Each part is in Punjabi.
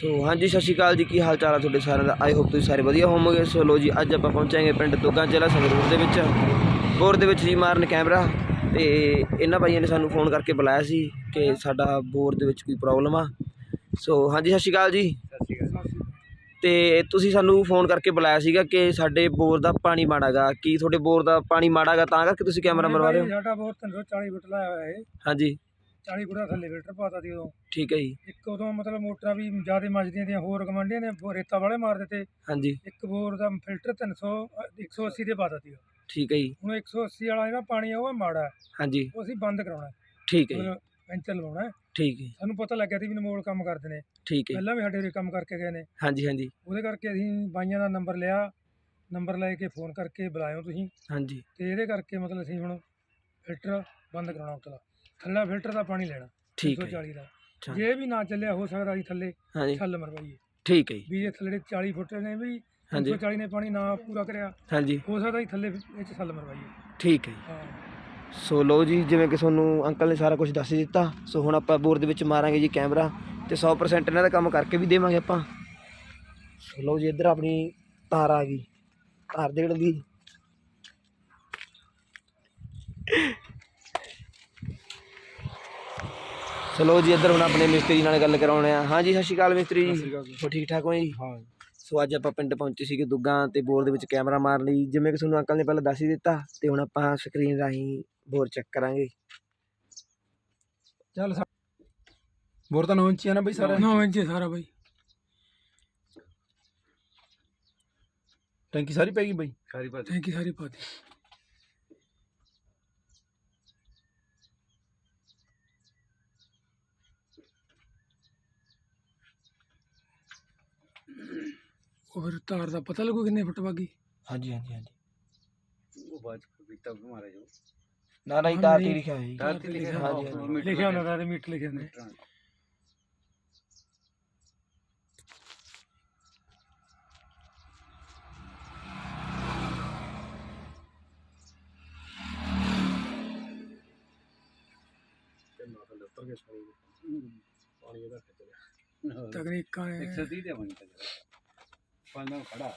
ਸੋ ਹਾਂਜੀ ਸਤਿ ਸ਼੍ਰੀ ਅਕਾਲ ਜੀ। ਕੀ ਹਾਲ ਚਾਲ ਆ ਤੁਹਾਡੇ ਸਾਰਿਆਂ ਦਾ? ਆਈ ਹੋਪ ਤੁਸੀਂ ਸਾਰੇ ਵਧੀਆ ਹੋਵੋਗੇ। ਸੋ ਲੋ ਜੀ ਅੱਜ ਆਪਾਂ ਪਹੁੰਚਾਂਗੇ ਪਿੰਡ ਦੁੱਗਾ ਜ਼ਿਲ੍ਹਾ ਸੰਗਰੂਰ ਦੇ ਵਿੱਚ। ਬੋਰ ਦੇ ਵਿੱਚ ਜੀ ਮਾਰਨ ਕੈਮਰਾ ਤੇ ਇਹਨਾਂ ਭਾਈਆਂ ਨੇ ਸਾਨੂੰ ਫੋਨ ਕਰਕੇ ਬੁਲਾਇਆ ਸੀ ਕਿ ਸਾਡਾ ਬੋਰ ਦੇ ਵਿੱਚ ਕੋਈ ਪ੍ਰੋਬਲਮ ਆ। ਸੋ ਹਾਂਜੀ ਸਤਿ ਸ਼੍ਰੀ ਅਕਾਲ ਜੀ। ਤੇ ਤੁਸੀਂ ਸਾਨੂੰ ਫੋਨ ਕਰਕੇ ਬੁਲਾਇਆ ਸੀਗਾ ਕਿ ਸਾਡੇ ਬੋਰ ਦਾ ਪਾਣੀ ਮਾੜਾਗਾ ਕੀ ਤੁਹਾਡੇ ਬੋਰ ਦਾ ਪਾਣੀ ਮਾੜਾਗਾ ਤਾਂ ਕਰਕੇ ਤੁਸੀਂ ਕੈਮਰਾ ਮਰਵਾ ਰਹੇ ਹੋ? ਸਾਡਾ ਬਹੁਤ 340 ਫੁੱਟ ਲਾਇਆ ਹੋਇਆ ਹੈ ਹਾਂਜੀ। 40 ਫੁੱਟ ਦਾ ਥੱਲੇ ਫਿਲਟਰ ਪਾਤਾ ਸੀ ਉਦੋਂ। ਠੀਕ ਹੈ ਜੀ। ਇੱਕ ਉਦੋਂ ਮਤਲਬ ਮੋਟਰਾਂ ਵੀ ਜ਼ਿਆਦਾ ਮੱਜਦੀਆਂ ਦੀਆਂ ਹੋਰ ਗਵਾਂਢੀਆਂ ਨੇ ਰੇਤਾ ਵਾਲੇ ਮਾਰ ਦਿੱਤੇ। ਹਾਂਜੀ। ਇੱਕ ਬੋਰ ਦਾ ਫਿਲਟਰ 300 ਅ, 180 ਦੇ ਪਾਤਾ ਸੀ ਠੀਕ ਹੈ ਜੀ। ਹੁਣ 180 ਵਾਲਾ ਜਿਹੜਾ ਪਾਣੀ ਆ ਉਹ ਮਾੜਾ ਹਾਂਜੀ। ਉਹ ਅਸੀਂ ਬੰਦ ਕਰਾਉਣਾ ਠੀਕ ਹੈ ਪੈਂਚਰ ਲਵਾਉਣਾ ਠੀਕ ਹੈ ਸਾਨੂੰ ਪਤਾ ਲੱਗਿਆ ਸੀ ਵੀ ਨਮੋਲ ਕੰਮ ਕਰਦੇ ਨੇ। ਠੀਕ ਹੈ। ਪਹਿਲਾਂ ਵੀ ਸਾਡੇ ਉਰੇ ਕੰਮ ਕਰਕੇ ਗਏ ਨੇ। ਹਾਂਜੀ ਹਾਂਜੀ। ਉਹਦੇ ਕਰਕੇ ਅਸੀਂ ਬਾਈਆਂ ਦਾ ਨੰਬਰ ਲਿਆ। ਨੰਬਰ ਲੈ ਕੇ ਫੋਨ ਕਰਕੇ ਬੁਲਾਇਓ ਤੁਸੀਂ। ਹਾਂਜੀ। ਤੇ ਇਹਦੇ ਕਰਕੇ ਮਤਲਬ ਅਸੀਂ ਹੁਣ ਫਿਲਟਰ ਬੰਦ ਕਰਾਉਣਾ ਉਤਲਾ ਥੱਲੇ ਫਿਲਟਰ ਦਾ ਪਾਣੀ ਲੈਣਾ ਠੀਕ ਹੈ ਜੀ। 140 ਦਾ। ਅੱਛਾ। ਜੇ ਵੀ ਨਾ ਚੱਲਿਆ ਹੋ ਸਕਦਾ ਅਸੀਂ ਥੱਲੇ ਹਾਂਜੀ। ਛੱਲ ਮਰਵਾਈਏ। ਠੀਕ ਹੈ ਜੀ। ਵੀ ਇਹ ਥੱਲੇ 40 ਫੁੱਟ ਨੇ ਵੀ ਹਾਂਜੀ। 140 ਨੇ ਪਾਣੀ ਨਾ ਪੂਰਾ ਕਰਿਆ ਹਾਂਜੀ। ਹੋ ਸਕਦਾ ਅਸੀਂ ਥੱਲੇ ਵਿੱਚ ਛੱਲ ਮਰਵਾਈਏ। ਠੀਕ ਹੈ ਜੀ। ਹਾਂ। ਸੋ ਲੋ ਜੀ ਜਿਵੇਂ ਕਿ ਤੁਹਾਨੂੰ ਅੰਕਲ ਨੇ ਸਾਰਾ ਕੁਝ ਦੱਸ ਹੀ ਦਿੱਤਾ ਸੋ ਹੁਣ ਆਪਾਂ ਬੋਰ ਦੇ ਵਿੱਚ ਮਾਰਾਂਗੇ ਜੀ ਕੈਮਰਾ ਤੇ 100% ਇਹਨਾਂ ਦਾ ਕੰਮ ਕਰਕੇ ਵੀ ਦੇਵਾਂਗੇ ਆਪਾਂ। ਸੋ ਲੋ ਜੀ ਇੱਧਰ ਆਪਣੀ ਤਾਰ ਆ ਗਈ। ਤਾਰ ਦੀ ਚਲੋ ਜੀ ਇੱਧਰ ਹੁਣ ਆਪਣੇ ਮਿਸਤਰੀ ਨਾਲ ਗੱਲ ਕਰਾਉਣੇ ਆ। ਹਾਂਜੀ ਸਤਿ ਸ਼੍ਰੀ ਅਕਾਲ ਮਿਸਤਰੀ ਜੀ। ਹੋ ਠੀਕ ਠਾਕ ਹੋ ਜੀ? ਹਾਂ ਸੋ ਅੱਜ ਆਪਾਂ ਪਿੰਡ ਪਹੁੰਚੇ ਸੀਗੇ ਦੁੱਗਾ ਤੇ ਬੋਰ ਦੇ ਵਿੱਚ ਕੈਮਰਾ ਮਾਰਨ ਲਈ। ਜਿਵੇਂ ਕਿ ਤੁਹਾਨੂੰ ਅੰਕਲ ਨੇ ਪਹਿਲਾਂ ਦੱਸ ਹੀ ਦਿੱਤਾ ਤੇ ਹੁਣ ਆਪਾਂ ਸਕਰੀਨ ਰਾਹੀਂ ਬੋਰ ਚੈੱਕ ਕਰਾਂਗੇ। ਚੱਲ ਬੋਰ ਤਾਂ 9 ਇੰਚੀ ਆ ਨਾ ਬਈ ਸਾਰਾ 9 ਇੰਚ ਹੈ ਸਾਰਾ ਬਾਈ। ਟੈਂਕੀ ਸਾਰੀ ਪੈ ਗਈ ਬਈ? ਸਾਰੀ ਪਾਤੀ ਥੈਂਕ ਯੂ ਸਾਰੀ ਪਾਤੀ ਉਹ ਫਿਰ ਤਾਰ ਦਾ ਪਤਾ ਲੱਗੂ ਕਿੰਨੇ ਫੁੱਟ ਵਾਗੀ ਹਾਂਜੀ ਹਾਂਜੀ ਹਾਂਜੀ। ਉਹ ਬਾਅਦ ਪਪੀਤਾ ਮਾਰੇ ਜੋ ਨਾ ਨਾ ਇਹ ਤਾਰ ਤੇ ਲਿਖਿਆ ਹੋਇਆ ਜੀ। ਲਿਖਿਆ ਹਾਂਜੀ, ਹਾਂਜੀ। ਲਿਖਿਆ ਹੁੰਦਾ ਤਾਂ ਮੀਟਰ ਲਿਖਿਆ ਹੁੰਦਾ ਤਕਨੀਕਾਂ ਨੇ। 130 ਦੇ ਬਣੀ ਤੱਕ ਪਾਣਾ ਖੜਾ।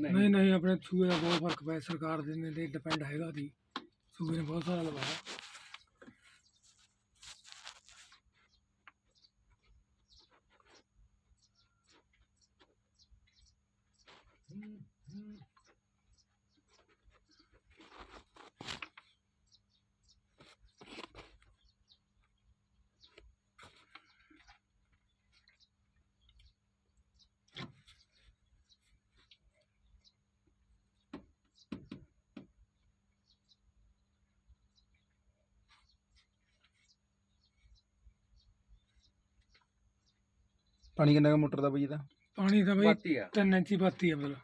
ਨਹੀਂ ਨਹੀਂ ਆਪਣੇ ਸੂਏ ਦਾ ਬਹੁਤ ਫ਼ਰਕ ਪਿਆ। ਸਰਕਾਰ ਦੇ ਨੇ ਤੇ ਡਿਪੈਂਡ ਹੈਗਾ ਦੀ ਸੂਏ ਨੇ ਬਹੁਤ ਸਾਰਾ ਲਵਾਇਆ। ਪਾਣੀ ਕਿੰਨਾ ਕੁ ਮੋਟਰ ਦਾ ਬਈ ਇਹਦਾ? ਪਾਣੀ ਤਾਂ ਬਈ 3 ਇੰਚੀ ਬਾਤੀ ਹੈ ਮਤਲਬ।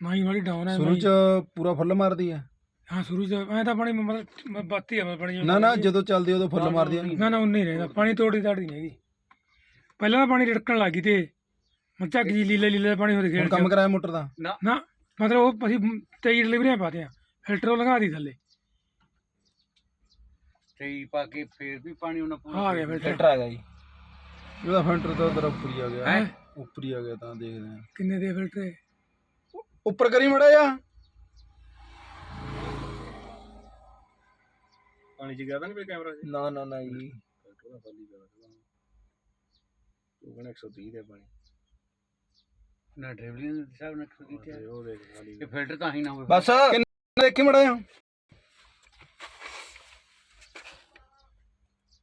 ਮਾਈ ਵਾਲੀ ਡਾਊਨ ਹੈ ਸ਼ੁਰੂ ਚ ਪੂਰਾ ਫੁੱਲ ਮਾਰਦੀ ਆ? ਹਾਂ ਸ਼ੁਰੂ ਚ ਐ ਤਾਂ ਪਾਣੀ ਮਤਲਬ ਬਾਤੀ ਹੈ ਮਤਲਬ ਪਾਣੀ ਨਾ ਨਾ ਜਦੋਂ ਚੱਲਦੀ ਉਦੋਂ ਫੁੱਲ ਮਾਰਦੀ ਆ। ਨਾ ਨਾ ਉਨੀ ਰਹਿੰਦਾ। ਪਾਣੀ ਤੋੜੀ ਤਾੜੀ ਨਹੀਂ ਹੈਗੀ। ਪਹਿਲਾਂ ਤਾਂ ਪਾਣੀ ਰਿੜਕਣ ਲੱਗੀ ਤੇ ਝੱਗ ਜੀ ਲੀਲੇ ਲੀਲੇ ਪਾਣੀ ਹੁਣ ਖੇਡ ਕੰਮ ਕਰਾਇਆ ਮੋਟਰ ਦਾ? ਨਾ। ਮਤਲਬ ਉਹ ਅਸੀਂ 23 ਡਿਲੀਵਰੀਆਂ ਪਾਤੇ ਆ ਫਿਲਟਰ ਉਹ ਲਗਾ ਦੀ ਥੱਲੇ। ਸਹੀ ਪਾ ਕੇ ਫੇਰ ਵੀ ਪਾਣੀ ਉਹਨਾਂ ਆ ਗਿਆ ਫਿਲਟਰ ਫਿਲਟਰ ਆ ਗਿਆ ਜੀ। ਇਹਦਾ ਫੈਂਟਰ ਤਾਂ ਉਧਰ ਉੱਪਰ ਹੀ ਆ ਗਿਆ। ਹੈਂ? ਉੱਪਰ ਹੀ ਆ ਗਿਆ ਤਾਂ ਦੇਖਦੇ ਆ। ਕਿੰਨੇ ਦੇ ਫਿਲਟਰ? ਹੈ? ਉੱਪਰ ਕਰੀ ਮੜਾ ਜਾ। ਪਾਣੀ ਚ ਗਿਆ ਤਾਂ ਨਹੀਂ ਕੋਈ ਕੈਮਰਾ ਨਾ ਨਾ ਨਾ ਜੀ। ਉਹ ਕਹਿੰਦਾ 130 ਦੇ ਪਾਣੀ। ਨਾ ਡਰਾਈਵਲਿੰਗ ਦੇ ਹਿਸਾਬ ਨਾਲ 130 ਤੇ ਉਹ ਦੇਖ ਇਹ ਫਿਲਟਰ ਤਾਂ ਹੀ ਨਾ ਹੋਵੇ। ਬਸ ਦੇਖੀ ਮੜਾ ਜਾ।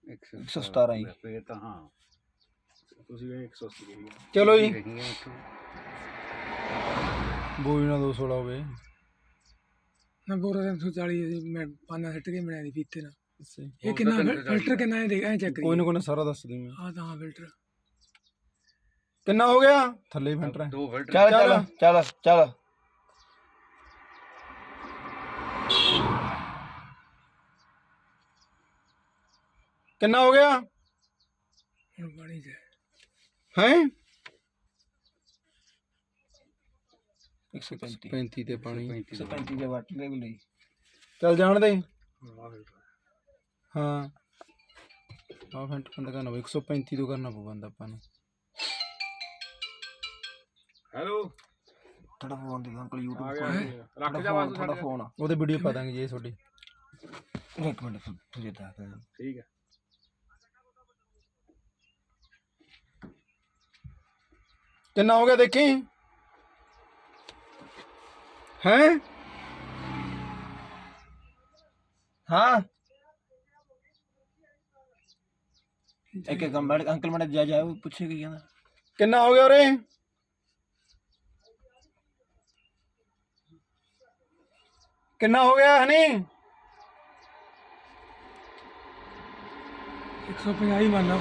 117 ਜੀ ਫੇਰ ਤਾਂ ਹਾਂ। ਤੁਸੀਂ ਵੀ 180 ਕਹੀ ਚਲੋ ਜੀ। ਹੈ ਬੋਈ ਨਾ 216 ਹੋਵੇ ਨਾ ਬੋਰਾ 340 ਅਸੀਂ ਮੈਂ ਪਾਨਾ ਸਿੱਟ ਕੇ ਬਣਾਇਆ ਦੀ ਫੀਤੇ ਨਾਲ। ਇਹ ਕਿੰਨਾ ਫਿਲਟਰ ਕਿੰਨਾ ਹੈ ਦੇਖ ਐ ਚੈੱਕ ਕੋਈ ਕਰੀ ਨਾ ਕੋਈ ਨਾ ਸਾਰਾ ਦੱਸ ਦੀ ਮੈਂ। ਆ ਤਾਂ ਹਾਂ ਫਿਲਟਰ। ਕਿੰਨਾ ਹੋ ਗਿਆ? ਥੱਲੇ ਫੈਂਟਰ ਹੈ। ਦੋ ਫਿਲਟਰ। ਚੱਲ ਚੱਲ ਚੱਲ। ਚੱਲ ਕਿੰਨਾ ਹੋ ਗਿਆ? ਹੁਣ ਪਾਣੀ ਚ ਹੈ। ਹੈ 135 35 ਤੇ ਪਾਣੀ। 135 ਦੇ ਵਾਟ ਲੈ ਲਈ ਚੱਲ ਜਾਣ ਦੇ। ਹਾਂ ਆ ਫੈਂਟ ਬੰਦ ਕਰਨਾ ਪਊ। 135 ਤੋਂ ਕਰਨਾ ਪਊ ਬੰਦ ਆਪਾਂ ਨੂੰ। ਹੈਲੋ। ਤੁਹਾਡਾ ਫੋਨ ਦੇ ਅੰਕਲ YouTube ਤੇ ਰੱਖ ਜਾ ਬਸ ਤੁਹਾਡਾ ਫੋਨ। ਉਹਦੇ ਵੀਡੀਓ ਪਾ ਦਾਂਗੇ ਜੀ ਤੁਹਾਡੀ। ਇੱਕ ਮਿੰਟ ਤੁਸੀਂ ਦੱਸ। ਠੀਕ ਹੈ। ਕਿੰਨਾ ਹੋ ਗਿਆ ਦੇਖੀ? ਹੈ? ਹਾਂ। ਇੱਕ ਇੱਕ ਮਿੰਟ ਅੰਕਲ ਮਿੰਟ ਜਾ ਜਾ ਉਹ ਪੁੱਛੇ ਕੀ ਕਹਿੰਦਾ। ਕਿੰਨਾ ਹੋ ਗਿਆ ਉਰੇ? ਕਿੰਨਾ ਹੋ ਗਿਆ ਹਨੀ? 150 ਹੀ ਮੰਨ ਲਓ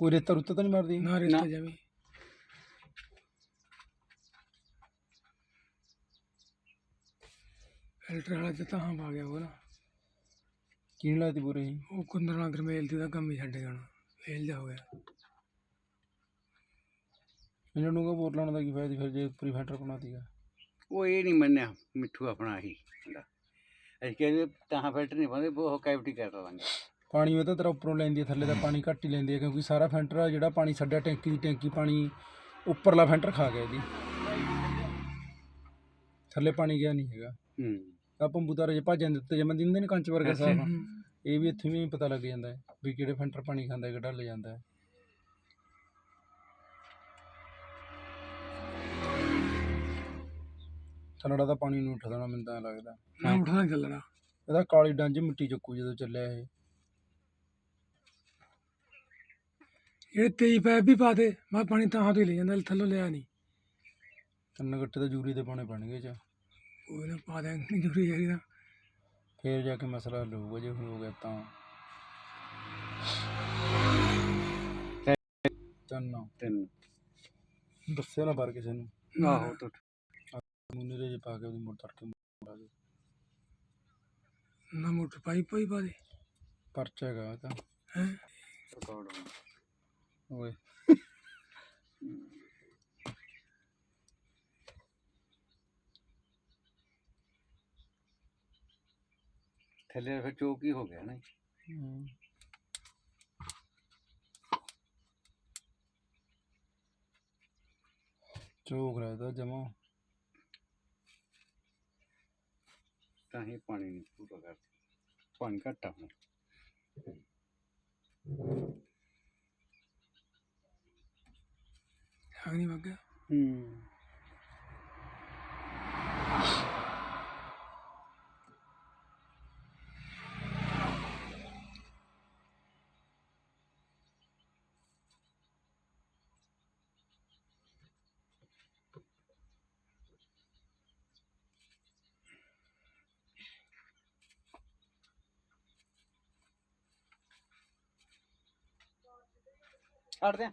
ਕੋਈ ਰੇਤਾ ਰੁੱਤਾ ਤਾਂ ਨਹੀਂ ਮਾਰਦੀ? ਨਾ ਰਿਸ਼ਤਾ ਜਾਵੇ। ਫਿਲਟਰ ਵਾਲਾ ਤੇ ਤਾਂ ਪਾ ਗਿਆ ਉਹ ਨਾ। ਕਿਹਨ ਲਾਤੀ ਪੂਰੇ ਹੀ ਉਹ ਕੁੰਦਰਾ ਗਰਮੇਲ ਦੀ ਦਾ ਕੰਮ ਹੀ ਛੱਡ ਹੁਣ ਫੇਲ ਜਾ ਹੋ ਗਿਆ। ਇਹਨਾਂ ਨੂੰ ਕੋ ਬੋਰ ਲਾਉਣ ਦਾ ਕੀ ਫਾਇਦਾ ਫਿਰ ਜੇ ਪੂਰੀ ਫੈਂਟਰ ਬਣਾਤੀਗਾ ਉਹ ਇਹ ਨਹੀਂ ਮੰਨਿਆ ਮਿੱਠੂ ਆਪਣਾ ਹੀ। ਅਸੀਂ ਕਹਿੰਦੇ ਤਾਂ ਫਿਲਟਰ ਨਹੀਂ ਪਾਉਂਦੇ ਉਹ ਕੈਵਿਟੀ ਕਰ ਦਾਂਗੇ ਪਾਣੀ ਉਹ ਤਾਂ ਤੇਰਾ ਉੱਪਰੋਂ ਲੈਂਦੀ ਹੈ ਥੱਲੇ ਦਾ ਪਾਣੀ ਘੱਟ ਹੀ ਲੈਂਦੀ ਹੈ ਕਿਉਂਕਿ ਸਾਰਾ ਫੈਂਟਰ ਆ ਜਿਹੜਾ ਪਾਣੀ ਛੱਡਿਆ ਟੈਂਕੀ ਦੀ ਟੈਂਕੀ ਪਾਣੀ ਉੱਪਰਲਾ ਫੈਂਟਰ ਖਾ ਗਿਆ ਇਹਦੀ ਥੱਲੇ ਪਾਣੀ ਗਿਆ ਨਹੀਂ ਹੈਗਾ। ਹੂੰ। ਆ ਪੰਬੂ ਤਾਰੇ ਜੇ ਭੱਜ ਜਾਂਦੇ ਤੇ ਜਮਨ ਦਿੰਦੇ ਨੇ ਕੰਚ ਵਰਗਾ ਹੂੰ। ਇਹ ਵੀ ਇੱਥੇ ਵੀ ਪਤਾ ਲੱਗ ਜਾਂਦਾ ਹੈ ਵੀ ਕਿਹੜੇ ਫੈਂਟਰ ਪਾਣੀ ਖਾਂਦਾ ਹੈ ਕਿਹੜਾ ਲੈ ਜਾਂਦਾ। ਹੈ ਥੱਲੜਾ ਦਾ ਪਾਣੀ ਨੂੰ ਉੱਠਦਾ ਨਾ ਮੈਨੂੰ ਤਾਂ ਐਂ ਲੱਗਦਾ। ਨਾ ਉੱਠਣਾ ਚੱਲਣਾ। ਇਹਦਾ ਕਾਲੀ ਡੰਜ ਮਿੱਟੀ ਚੱਕੂ ਜਦੋਂ ਚੱਲਿਆ ਇਹ। ਜਿਹੜੇ ਤੇਈ ਪੈਪ ਵੀ ਪਾ ਦੇ ਮੈਂ ਪਾਣੀ ਤਾਂ ਤੋਂ ਹੀ ਲੈ ਜਾਂਦਾ ਥੱਲੋਂ ਲਿਆ ਨਹੀਂ। ਤਿੰਨ ਗੱਟੇ ਤਾਂ ਜੂਰੀ ਦੇ ਪਾਉਣੇ ਪੈਣਗੇ ਚ। ਉਹ ਨਾ ਪਾ ਦੇ ਜ਼ਰੂਰੀ ਹੈ ਨਾ ਫੇਰ ਜਾ ਕੇ ਮਸਲਾ ਹੱਲ ਹੋਊਗਾ ਜੇ ਹੋ ਗਿਆ ਤਾਂ। ਤਿੰਨ ਤਿੰਨ। ਦੱਸਿਆ ਨਾ ਪਰ ਕਿਸੇ ਨੂੰ। ਆਹੋ। ਤੂੰ ਮੁੰਨੇ ਜੇ ਪਾ ਕੇ ਉਹਦੀ ਮੋਟਰ ਤੜਕੇ ਮੁੜਾ ਦੇ ਨਾ ਮੋਟਰ ਪਾਈ ਪਾਈ ਪਾ ਦੇ। ਪਰਚਾ ਹੈਗਾ ਇਹ ਤਾਂ। ਹੈ? ਰਿਕਾਰਡ ਓਏ। ਥੱਲੇ ਫਿਰ ਚੋਕ ਹੀ ਹੋ ਗਿਆ ਨਾ ਹਮ। ਚੋਕ ਰਹਿਦਾ ਜਮਾ। ਤਾਂ ਹੀ ਪਾਣੀ ਨਹੀਂ ਪੂਰਾ ਕਰ ਪਾਣੀ ਘੱਟ ਹੁਣ। ਅਗ ਨਹੀਂ ਵਗਿਆ। ਹੂੰ ਅੜਦੇ ਆ।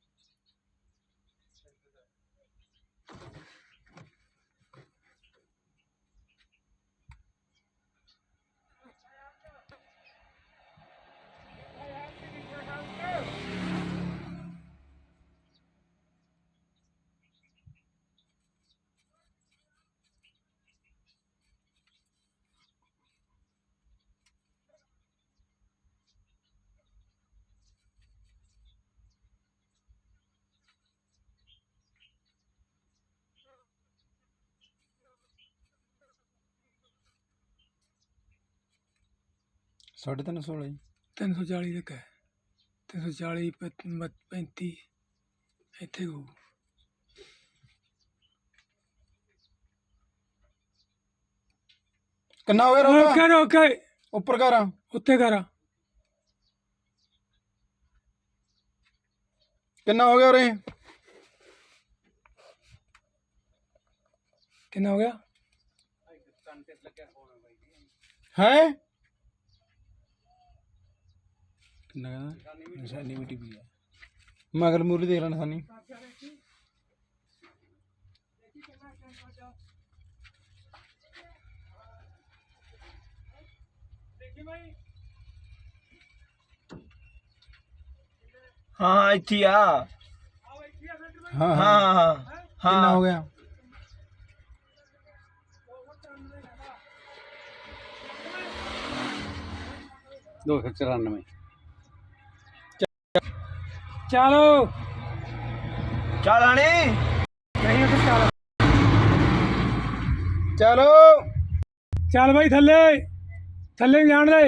350 ਵਾਲਾ ਜੀ। ਤੱਕ ਹੈ। 340 35 ਇੱਥੇ ਹੋ ਕਿੰਨਾ ਹੋ ਗਿਆ ਰੋਕਾ ਕਿੰਨਾ ਹੋ ਗਿਆ ਉਰੇ? ਕਿੰਨਾ ਹੋ ਗਿਆ? ਹੈ? ਕਿੰਨਾ ਕਹਿੰਦਾ? ਨਿਸ਼ਾਨੀ ਮਿੱਟੀ ਪਈ ਆ। ਮਗਲ ਮੂਰੀ ਦੇਖ ਲੈ ਨਿਸ਼ਾਨੀ। ਹਾਂ ਇੱਥੇ ਆ। ਹਾਂ ਹਾਂ। ਹਾਂ ਹਾਂ ਹਾਂ। ਕਿੰਨਾ ਹੋ ਗਿਆ? ਦੋ ਸੌ ਚੁਰਾਨਵੇਂ। ਚਲੋ। ਚੱਲ ਆਣੀ। ਨਹੀਂ ਉੱਥੇ ਚੱਲ। ਚਲੋ। ਚੱਲ ਬਾਈ ਥੱਲੇ। ਥੱਲੇ ਜਾਣ ਦੇ।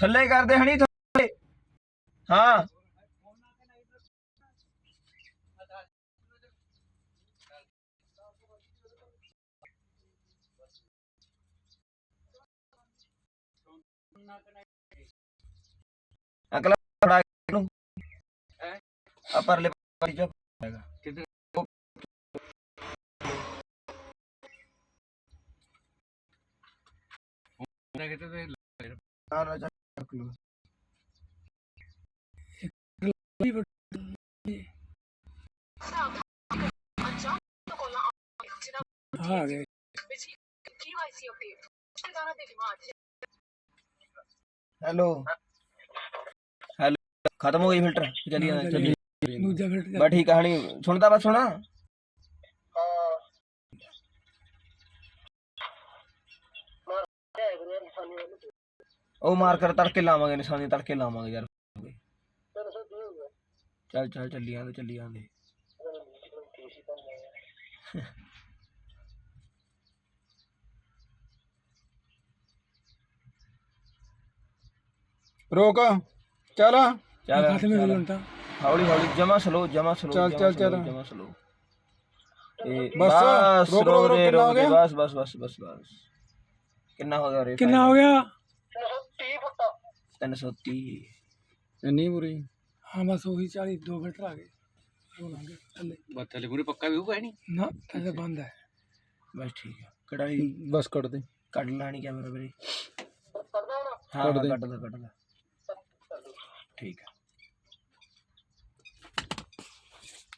ਥੱਲੇ ਕਰਦੇ ਹਣੀ ਥੱਲੇ। ਹਾਂ ਅਗਲਾ ਫੜਾ ਕੇ ਨੂੰ ਆ ਪਰਲੇ ਪਾਰੀ ਚ ਹੈਗਾ। ਕਿਤੇ ਕਿਤੇ ਤੇ ਆ ਨਾ ਚੱਕ ਲਓ ਆ ਗਏ ਹੈਲੋ। ਹੈਲੋ। ਖਤਮ ਹੋ ਗਈ ਫਿਲਟਰ। ਚੱਲੀ ਚੱਲੀ ਦੂਜਾ ਫਿਰ ਬਸ ਠੀਕ ਆ ਹਣੀ ਸੁਣਦਾ ਬਸ ਸੁਣਾ ਉਹ ਮਾਰ ਕਰ ਤੜਕੇ ਲਾਵਾਂਗੇ ਨਿਸ਼ਾਨੀ ਤੜਕੇ ਲਾਵਾਂਗੇ ਯਾਰ। ਚੱਲ ਚੱਲ ਚੱਲੀ ਜਾਂਦੇ ਚੱਲੀ ਜਾਂਦੇ। ਰੋਕ ਚੱਲ। ਚੱਲ ਖਤਮ ਹੋ ਤਾਂ ਹੌਲੀ ਹੌਲੀ ਜਮਾ ਸਲੋ ਜਮਾ ਸਲੋ ਚੱਲ, ਚੱਲ, ਚੱਲ। ਜਮਾ ਸਲੋ ਇਹ ਬਸ, ਬਸ ਰੁਕ, ਰੁਕ, ਰੋਕ ਰੁਕ, ਦੇ ਕਿੰਨਾ ਹੋ ਰੋਕ ਦੇ ਗਿਆ? ਬਸ ਬਸ ਬਸ ਬਸ ਬਸ। ਕਿੰਨਾ ਹੋ ਗਿਆ ਰੇ ਕਿੰਨਾ ਹੋ ਗਿਆ? 330 ਇੰਨੀ ਬੁਰੀ? ਹਾਂ ਬਸ ਉਹੀ 40 ਦੋ ਫਿਲਟਰ ਆ ਗਏ। ਉਹ ਲੰਘ ਗਏ ਥੱਲੇ। ਬਸ ਥੱਲੇ ਪੂਰੇ ਪੱਕਾ ਵੀ ਹੋਊਗਾ ਨਹੀਂ ਨਾ? ਥੱਲੇ ਬੰਦ ਹੈ। ਬਸ ਠੀਕ ਆ ਕੜਾਈ ਬਸ ਕੱਢ ਦੇ। ਕੱਢ ਲੈਣੀ ਕੈਮਰਾ ਵੀਰੇ। ਹਾਂ ਕੱਢ ਹਾਂ, ਦੇ। ਕੱਢ ਲੈ ਕੱਢ ਲੈ। ਠੀਕ ਆ ਕੀ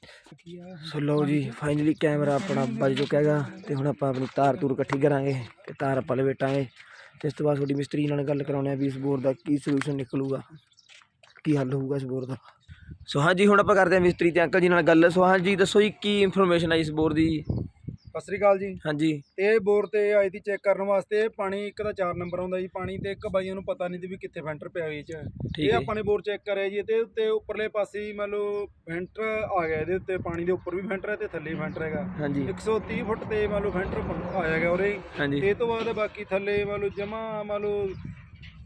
ਆ ਸੋ ਲਓ ਜੀ ਫਾਈਨਲੀ ਕੈਮਰਾ ਆਪਣਾ ਵੱਜ ਚੁੱਕਿਆ ਹੈਗਾ ਤੇ ਹੁਣ ਆਪਾਂ ਆਪਣੀ ਤਾਰ ਤੂਰ ਇਕੱਠੀ ਕਰਾਂਗੇ ਤੇ ਤਾਰ ਆਪਾਂ ਲਵੇਟਾਂਗੇ ਤੇ ਇਸ ਤੋਂ ਬਾਅਦ ਤੁਹਾਡੀ ਮਿਸਤਰੀ ਨਾਲ ਗੱਲ ਕਰਾਉਣੇ ਆ ਵੀ ਇਸ ਬੋਰ ਦਾ ਕੀ ਸੋਲੂਸ਼ਨ ਨਿਕਲੂਗਾ, ਕੀ ਹੱਲ ਹੋਊਗਾ ਇਸ ਬੋਰ ਦਾ। ਸੋ ਹਾਂਜੀ, ਹੁਣ ਆਪਾਂ ਕਰਦੇ ਹਾਂ ਮਿਸਤਰੀ ਤੇ ਅੰਕਲ ਜੀ ਨਾਲ ਗੱਲ। ਸੋ ਹਾਂਜੀ, ਦੱਸੋ ਜੀ, ਕੀ ਇਨਫੋਰਮੇਸ਼ਨ ਹੈ ਇਸ ਬੋਰ ਦੀ? ਸਤਿ ਸ੍ਰੀ ਅਕਾਲ ਜੀ। ਹਾਂਜੀ। ਇਹ ਬੋਰ ਤੇ ਆਈ ਦੀ ਚੈੱਕ ਕਰਨ ਵਾਸਤੇ ਪਾਣੀ ਇੱਕ ਦਾ 4 ਨੰਬਰ ਆਉਂਦਾ ਜੀ ਪਾਣੀ ਤੇ ਇੱਕ ਬਾਈਆਂ ਨੂੰ ਪਤਾ ਨਹੀਂ ਸੀ ਵੀ ਕਿੱਥੇ ਫੈਂਟਰ ਪਿਆ ਹੋਈ ਇਹ ਚ। ਆਪਾਂ ਨੇ ਬੋਰ ਚੈੱਕ ਕਰਿਆ ਜੀ ਤੇ ਉੱਤੇ ਉੱਪਰਲੇ ਪਾਸੇ ਮੰਨ ਲਓ ਫੈਂਟਰ ਆ ਗਿਆ ਇਹਦੇ ਉੱਤੇ ਪਾਣੀ ਦੇ ਉੱਪਰ ਵੀ ਫੈਂਟਰ ਹੈ ਤੇ ਥੱਲੇ ਵੀ ਫੈਂਟਰ ਹੈਗਾ। ਹਾਂਜੀ। 130 ਫੁੱਟ ਤੇ ਮੰਨ ਲਓ ਫੈਂਟਰ ਬਣ- ਆਇਆ ਗਿਆ ਉਰੇ। ਇਹ ਤੋਂ ਬਾਅਦ ਬਾਕੀ ਥੱਲੇ ਮੰਨ ਲਓ ਜਮਾ ਮੰਨ ਲਓ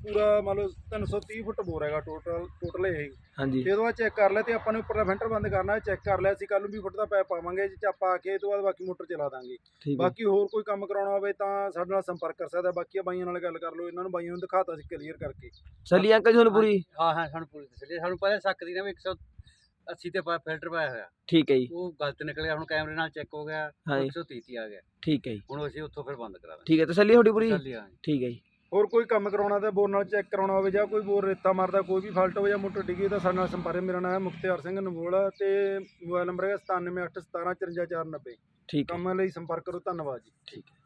ਪੂਰਾ ਮੰਨ ਲਓ 330 ਫੁੱਟ ਬੋਰ ਹੈਗਾ ਟੋਟਲ ਟੋਟਲ ਇਹ। ਹਾਂਜੀ। ਤੋਂ ਬਾਅਦ ਚੈੱਕ ਕਰ ਲਿਆ ਤੇ ਆਪਾਂ ਨੇ ਉੱਪਰਲਾ ਫੈਂਟਰ ਬੰਦ ਕਰਨਾ ਚੈੱਕ ਕਰ ਲਿਆ ਸੀ ਕੱਲ ਨੂੰ ਵੀ ਫੁੱਟ ਦਾ ਪੈਪ ਪਾਵਾਂਗੇ ਜੀ ਚੱਪ ਪਾ ਕੇ ਇਹ ਤੋਂ ਬਾਅਦ ਬਾਕੀ ਮੋਟਰ ਚਲਾ ਦਾਂਗੇ। ਬਾਕੀ ਹੋਰ ਕੋਈ ਕੰਮ ਕਰਾਉਣਾ ਹੋਵੇ ਤਾਂ ਸਾਡੇ ਨਾਲ ਸੰਪਰਕ ਕਰ ਸਕਦਾ ਬਾਕੀ ਆ ਬਾਈਆਂ ਨਾਲ ਗੱਲ ਕਰ ਲਓ ਇਹਨਾਂ ਨੂੰ ਬਾਈਆਂ ਨੂੰ ਦਿਖਾਤਾ ਸੀ ਕਲੀਅਰ ਕਰਕੇ। ਚੱਲੀ ਅੰਕਲ ਜੀ ਤੁਹਾਨੂੰ ਪੂਰੀ? ਹਾਂ ਹਾਂ ਸਾਨੂੰ ਪੂਰੀ ਤਸੱਲੀ ਹੈ। ਸਾਨੂੰ ਪਹਿਲਾਂ ਸ਼ੱਕ ਦੀ ਨਾ ਵੀ 180 ਤੇ ਫਿਲਟਰ ਪਾਇਆ ਹੋਇਆ। ਠੀਕ ਹੈ ਜੀ। ਉਹ ਗਲਤ ਨਿਕਲਿਆ ਹੁਣ ਕੈਮਰੇ ਨਾਲ ਚੈੱਕ ਹੋ ਗਿਆ ਹਾਂਜੀ 130 ਤੇ ਆ ਗਿਆ। ਠੀਕ ਹੈ ਜੀ। ਹੁਣ ਅਸੀਂ ਉੱਥੋਂ ਫਿਰ ਬੰਦ ਕਰਾ ਦਾਂਗੇ। ਠੀਕ ਹੈ ਤਸੱਲੀ ਤੁਹਾਡੀ ਪੂਰੀ? ਆ ਠੀਕ ਹੈ ਜੀ। ਹੋਰ ਕੋਈ ਕੰਮ ਕਰਾਉਣਾ ਤਾਂ ਬੋਰ ਨਾਲ ਚੈੱਕ ਕਰਾਉਣਾ ਹੋਵੇ ਜਾਂ ਕੋਈ ਬੋਰ ਰੇਤਾ ਮਾਰਦਾ ਕੋਈ ਵੀ ਫਾਲਟ ਹੋਵੇ ਜਾਂ ਮੋਟਰ ਡਿੱਗੀ ਤਾਂ ਸਾਡੇ ਨਾਲ ਸੰਪਰਕ ਮੇਰਾ ਨਾਮ ਹੈ ਮੁਖਤਿਆਰ ਸਿੰਘ ਨਵੋਲਾ ਤੇ ਮੋਬਾਈਲ ਨੰਬਰ ਹੈ 9781175490 ਠੀਕ ਕੰਮ ਲਈ ਸੰਪਰਕ ਕਰੋ ਧੰਨਵਾਦ ਜੀ। ਠੀਕ ਹੈ।